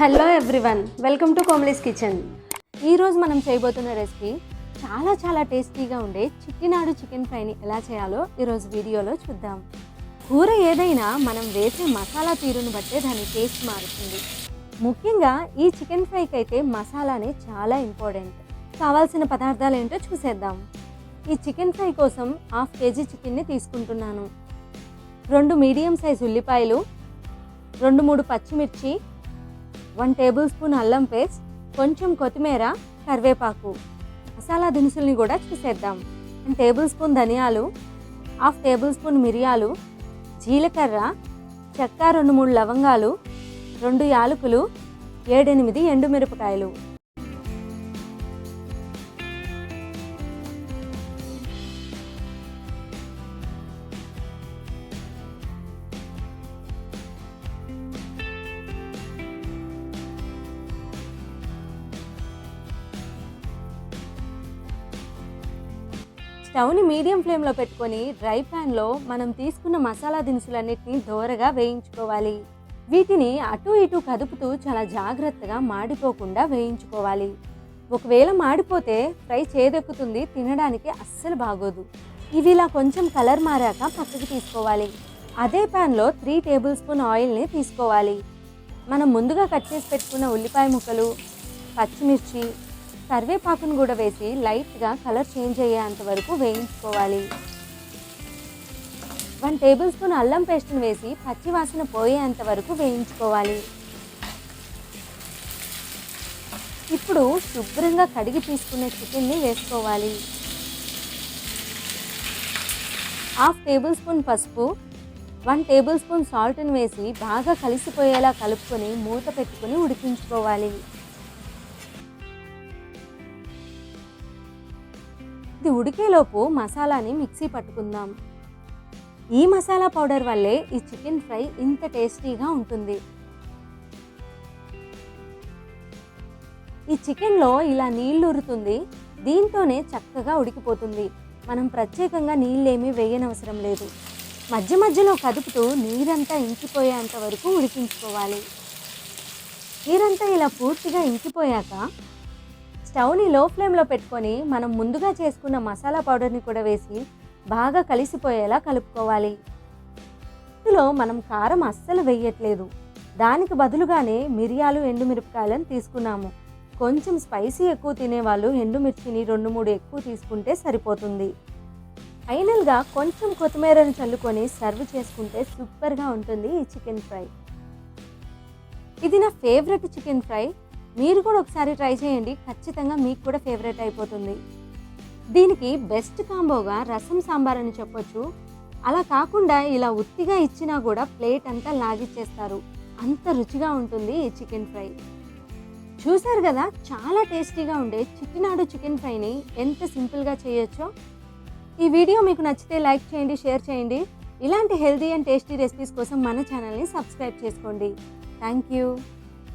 Hello everyone welcome to కోమ్లీస్ kitchen. ఈరోజు మనం చేయబోతున్న రెసిపీ చాలా చాలా టేస్టీగా ఉండే చిట్టినాడు చికెన్ ఫ్రైని ఎలా చేయాలో ఈరోజు వీడియోలో చూద్దాం. కూర ఏదైనా మనం వేసే మసాలా తీరును బట్టే దాని టేస్ట్ మారుతుంది. ముఖ్యంగా ఈ చికెన్ ఫ్రైకి అయితే మసాలానే చాలా ఇంపార్టెంట్. కావాల్సిన పదార్థాలు ఏంటో చూసేద్దాం. ఈ చికెన్ ఫ్రై కోసం హాఫ్ కేజీ చికెన్ని తీసుకుంటున్నాను. రెండు మీడియం సైజ్ ఉల్లిపాయలు రెండు మూడు పచ్చిమిర్చి వన్ టేబుల్ స్పూన్ అల్లం పేస్ట్ కొంచెం కొత్తిమీర కరివేపాకు మసాలా దినుసుల్ని కూడా చూసేద్దాం. వన్ టేబుల్ స్పూన్ ధనియాలు హాఫ్ టేబుల్ స్పూన్ మిరియాలు జీలకర్ర చెక్క రెండు మూడు లవంగాలు రెండు యాలకులు ఏడెనిమిది ఎండుమిరపకాయలు. స్టవ్ని మీడియం ఫ్లేమ్లో పెట్టుకొని డ్రై ప్యాన్లో మనం తీసుకున్న మసాలా దినుసులన్నిటిని దోరగా వేయించుకోవాలి. వీటిని అటు ఇటు కదుపుతూ చాలా జాగ్రత్తగా మాడిపోకుండా వేయించుకోవాలి. ఒకవేళ మాడిపోతే ఫ్రై చేదెక్కుతుంది తినడానికి అస్సలు బాగోదు. ఇవి ఇలా కొంచెం కలర్ మారాక పక్కకి తీసుకోవాలి. అదే ప్యాన్లో త్రీ టేబుల్ స్పూన్ ఆయిల్ని తీసుకోవాలి. మనం ముందుగా కట్ చేసి పెట్టుకున్న ఉల్లిపాయ ముక్కలు పచ్చిమిర్చి కరివేపాకును కూడా వేసి లైట్గా కలర్ చేంజ్ అయ్యేంత వరకు వేయించుకోవాలి. వన్ టేబుల్ స్పూన్ అల్లం పేస్ట్ని వేసి పచ్చి వాసన పోయేంత వరకు వేయించుకోవాలి. ఇప్పుడు శుభ్రంగా కడిగి తీసుకున్న చికెన్ని వేసుకోవాలి. హాఫ్ టేబుల్ స్పూన్ పసుపు వన్ టేబుల్ స్పూన్ సాల్ట్ని వేసి బాగా కలిసిపోయేలా కలుపుకొని మూత పెట్టుకొని ఉడికించుకోవాలి. ఇది ఉడికేలోపు మసాలాని మిక్సీ పట్టుకుందాం. ఈ మసాలా పౌడర్ వల్లే ఈ చికెన్ ఫ్రై ఇంత టేస్టీగా ఉంటుంది. ఈ చికెన్లో ఇలా నీళ్ళు ఉరుతుంది దీంతోనే చక్కగా ఉడికిపోతుంది. మనం ప్రత్యేకంగా నీళ్ళేమీ వేయనవసరం లేదు. మధ్య మధ్యలో కదుపుతూ నీరంతా ఇంకిపోయేంత వరకు ఉడికించుకోవాలి. నీరంతా ఇలా పూర్తిగా ఇంకిపోయాక స్టవ్ని లో ఫ్లేమ్లో పెట్టుకొని మనం ముందుగా చేసుకున్న మసాలా పౌడర్ని కూడా వేసి బాగా కలిసిపోయేలా కలుపుకోవాలి. ఇందులో మనం కారం అస్సలు వేయట్లేదు. దానికి బదులుగానే మిరియాలు ఎండుమిరపకాయలను తీసుకున్నాము. కొంచెం స్పైసీ ఎక్కువ తినేవాళ్ళు ఎండుమిర్చిని రెండు మూడు ఎక్కువ తీసుకుంటే సరిపోతుంది. ఫైనల్గా కొంచెం కొత్తిమీరను చల్లుకొని సర్వ్ చేసుకుంటే సూపర్గా ఉంటుంది ఈ చికెన్ ఫ్రై. ఇది నా ఫేవరెట్ చికెన్ ఫ్రై. మీరు కూడా ఒకసారి ట్రై చేయండి. ఖచ్చితంగా మీకు కూడా ఫేవరెట్ అయిపోతుంది. దీనికి బెస్ట్ కాంబోగా రసం సాంబార్ అని చెప్పొచ్చు. అలా కాకుండా ఇలా ఉత్తిగా ఇచ్చినా కూడా ప్లేట్ అంతా లాగిచ్చేస్తారు. అంత రుచిగా ఉంటుంది ఈ చికెన్ ఫ్రై చూసారు కదా చాలా టేస్టీగా ఉండే చిట్టినాడు చికెన్ ఫ్రైని ఎంత సింపుల్గా చేయొచ్చో. ఈ వీడియో మీకు నచ్చితే లైక్ చేయండి షేర్ చేయండి. ఇలాంటి హెల్తీ అండ్ టేస్టీ రెసిపీస్ కోసం మన ఛానల్ని సబ్స్క్రైబ్ చేసుకోండి. Thank you